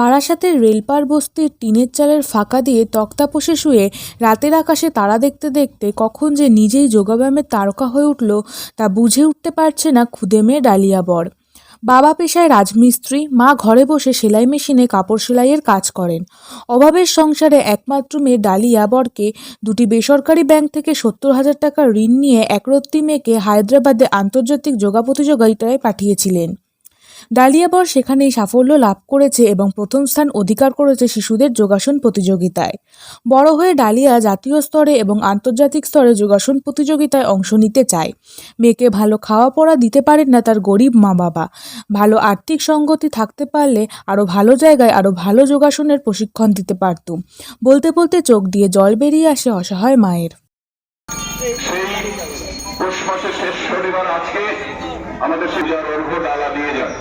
বারাসাতের রেলপার বস্তির টিনের চালের ফাঁকা দিয়ে তক্তাপোষে শুয়ে রাতের আকাশে তারা দেখতে দেখতে কখন যে নিজেই যোগব্যায়ামের তারকা হয়ে উঠল তা বুঝে উঠতে পারছে না খুদে মেয়ে ডালিয়া বর। বাবা পেশায় রাজমিস্ত্রি, মা ঘরে বসে সেলাই মেশিনে কাপড় সেলাইয়ের কাজ করেন। অভাবের সংসারে একমাত্র মেয়ে ডালিয়া বরকে দুটি বেসরকারি ব্যাংক থেকে সত্তর হাজার টাকা ঋণ নিয়ে একরত্তি মেয়েকে হায়দ্রাবাদে আন্তর্জাতিক যোগা প্রতিযোগিতায় পাঠিয়েছিলেন। ডালিয়াবর সেখানেই সাফল্য লাভ করেছে এবং প্রথম স্থান অধিকার করেছে শিশুদের যোগাসন প্রতিযোগিতায়। বড় হয়ে ডালিয়া জাতীয় স্তরে এবং আন্তর্জাতিক স্তরে যোগাসন প্রতিযোগিতায় অংশ নিতে চায়। মেয়েকে ভালো খাওয়া পড়া দিতে পারেন না তার গরিব মা বাবা ভালো আর্থিক সঙ্গতি থাকতে পারলে আরও ভালো জায়গায় আরও ভালো যোগাসনের প্রশিক্ষণ দিতে পারতুম বলতে বলতে চোখ দিয়ে জল বেরিয়ে আসে অসহায় মায়ের। আমাদের যার অর্ঘ্য ডালা দিয়ে যান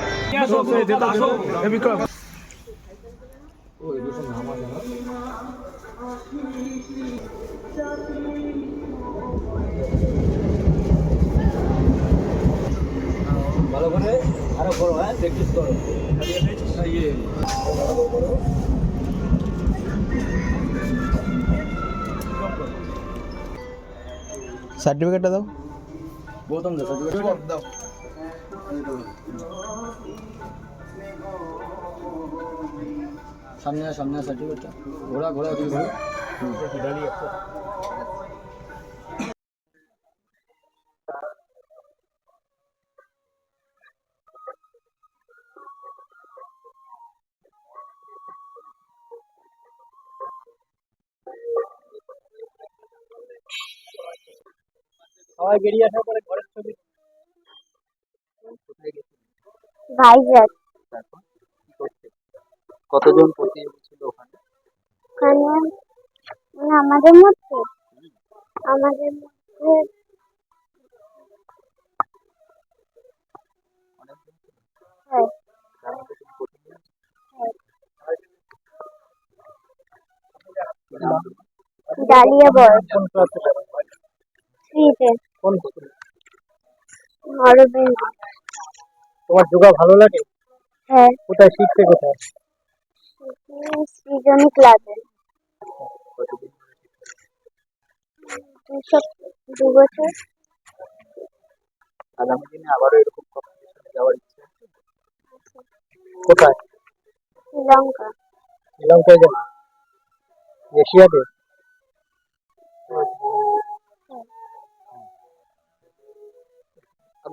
ভালো করে আরও করো হ্যাঁ প্র্যাকটিস করো সার্টিফিকেটটা দাও। গৌতম দা সার্টিফিকেট দাও। সামনে সামনে সার্টিফিকেটটা ঘোড়া ঘোড়া কি ঘোড়া সবাই বেরিয়ে আসার পরে ঘরের ছবি। ভাইজ্যাক কতজন প্রতিযোগী ছিল ওখানে? ওখানে মানে আমাদের মধ্যে আমাদের মধ্যে হ্যাঁ। ডালিয়া বল। কোন ক্লাসে থ্রিতে। কোন অরবিন্দ তোমার যোগা ভালো লাগে? হ্যাঁ। কোথায় শিখতে কোথায়? সৃজনী ক্লাবে দু বছর আগামী দিনে আবারও এরকম কম্পিটিশনে যাওয়ার ইচ্ছে কোথায়? শ্রীলঙ্কা। শ্রীলঙ্কায় যাবে? এশিয়াতে?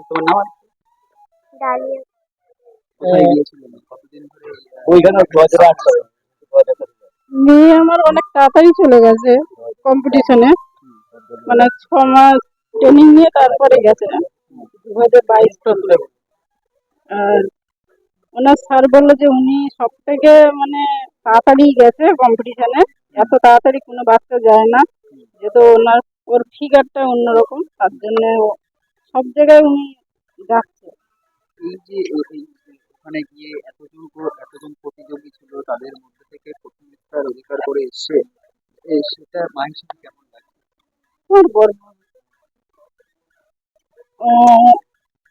তোমার নাম? ডালিয়া। ওইখানে দু হাজার আট সালে মেয়ে আমার অনেক তাড়াতাড়ি চলে গেছে কম্পিটিশনে মানে ছ মাস ট্রেনিং নিয়ে তারপরে গেছে। দু হাজার বাইশ আর ওনার স্যার বলল যে উনি সব থেকে মানে তাড়াতাড়ি গেছে কম্পিটিশনে এত তাড়াতাড়ি কোনো বাচ্চা যায় না। যেহেতু ওনার ওর ফিগারটা অন্যরকম তার জন্য সব জায়গায় উনি যাচ্ছে এই যে ওখানে গিয়ে কেমন লাগে?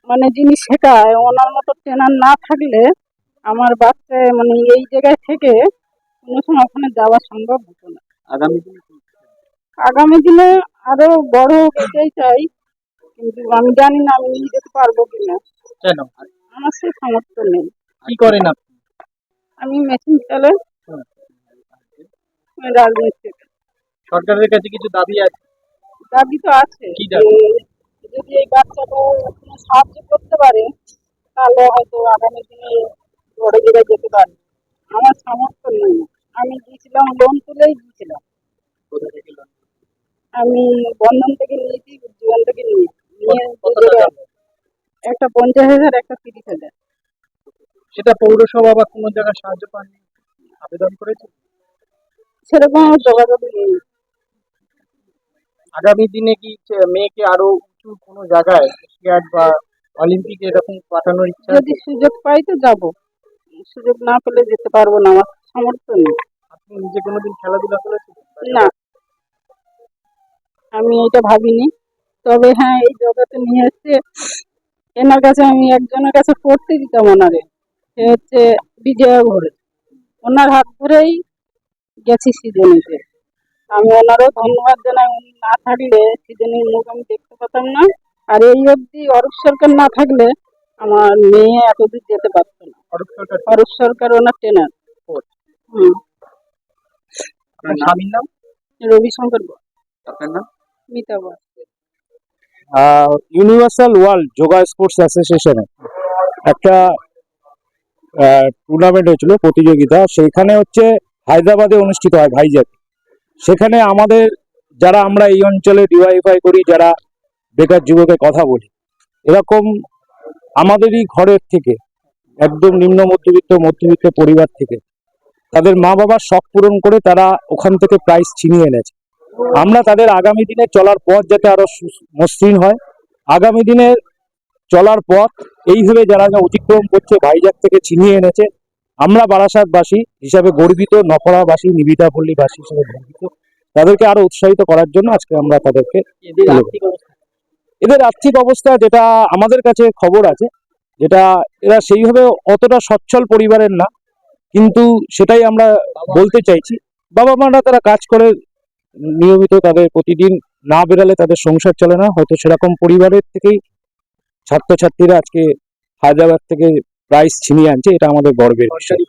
মানে যিনি শেখায় ওনার মতো ট্রেনার না থাকলে আমার বাচ্চা মানে এই জায়গায় থেকে কোনো সময় ওখানে যাওয়া সম্ভব হতো না। আগামী দিনে আগামী দিনে আরও বড় এটাই চাই কিন্তু আমি জানি না আমি নিয়ে যেতে পারব কিনা। কেন? আমার সেই সামর্থ্য নেই। কি করেন আপনি? আমি মেশিন চালাই রাজমিস্ত্রি। সরকারের কাছে কিছু দাবি আছে? দাবি তো আছে কি দাবি? যদি এই বাচ্চাটা কোনো সাহায্য করতে পারে তাহলে হয়তো আগামী দিনে বড় জায়গায় যেতে পারে। আমার সামর্থ্য নেই। আমি গিয়েছিলাম লোন তুলেই loan? আমি বন্ধন থেকে নিয়েছি জীবন থেকে নিয়ে একটা পঞ্চাশ হাজার একটা তিরিশ হাজার। সেটা পৌরসভা বা কোনো জায়গায় সাহায্য পাননি? আবেদন করেছে সেরকম যোগাযোগ নেই। আগামী দিনে কি মেয়েকে আরও উঁচু কোনো জায়গায় এশিয়াড বা অলিম্পিকে এরকম পাঠানোর ইচ্ছা যদি সুযোগ পাই তো যাব। সুযোগ না পেলে যেতে পারব না আমার সামর্থ্য নেই। আপনি নিজে কোনোদিন খেলাধুলা করেছেন? না। আমি এটা ভাবিনি। তবে হ্যাঁ এই জগতে নিয়ে এসছে এনার কাছে আমি একজনের কাছে পড়তে দিতাম ওনারে। সে হচ্ছে বিজয়া ঘোরে ওনার হাত ধরেই গেছি সিজনিতে আমি ওনারও ধন্যবাদ জানাই। উনি না থাকলে সিজনির মুখ আমি দেখতে পেতাম না। আর এই অবধি অরূপ সরকার না থাকলে আমার মেয়ে এতদূর যেতে পারতো না। অরূপ সরকার অরূপ সরকার ওনার ট্রেনার। হুম। স্বামীর নাম? রবিশঙ্কর আপনার নাম? Mita Bose. Universal world yoga sports অ্যাসোসিয়েশনে একটা টুর্নামেন্ট হয়েছিল প্রতিযোগিতা। সেইখানে হচ্ছে হায়দ্রাবাদে অনুষ্ঠিত হয় ভাইজ্যাক সেখানে আমাদের যারা আমরা এই অঞ্চলে ডিওয়াইফাই করি, যারা বেকার যুবকের কথা বলি, এরকম আমাদেরই ঘরের থেকে, একদম নিম্ন মধ্যবিত্ত মধ্যবিত্ত পরিবার থেকে, তাদের মা বাবার শখ পূরণ করে তারা ওখান থেকে প্রাইজ ছিনিয়ে এনেছে আমরা তাদের আগামী দিনে চলার পথ যাতে আরও মসৃণ হয়, আগামী দিনে চলার পথ এইভাবে যারা যা অতিক্রম করছে ভাইজাগ থেকে ছিনিয়ে এনেছে আমরা বারাসাতবাসী হিসাবে গর্বিত নকরাবাসী নিবিদাপল্লীবাসী হিসেবে গর্বিত। তাদেরকে আরও উৎসাহিত করার জন্য আজকে আমরা তাদেরকে এদের আর্থিক অবস্থা? যেটা আমাদের কাছে খবর আছে যেটা এরা সেইভাবে অতটা সচ্ছল পরিবারের না কিন্তু সেটাই আমরা বলতে চাইছি। বাবা মারা তারা কাজ করে নিয়মিত তাদের প্রতিদিন না বেরালে তাদের সংসার চলে না। হয়তো সেরকম পরিবারের থেকেই ছাত্রছাত্রীরা আজকে হায়দ্রাবাদ থেকে প্রাইজ ছিনিয়ে আনছে এটা আমাদের গর্বের বিষয়।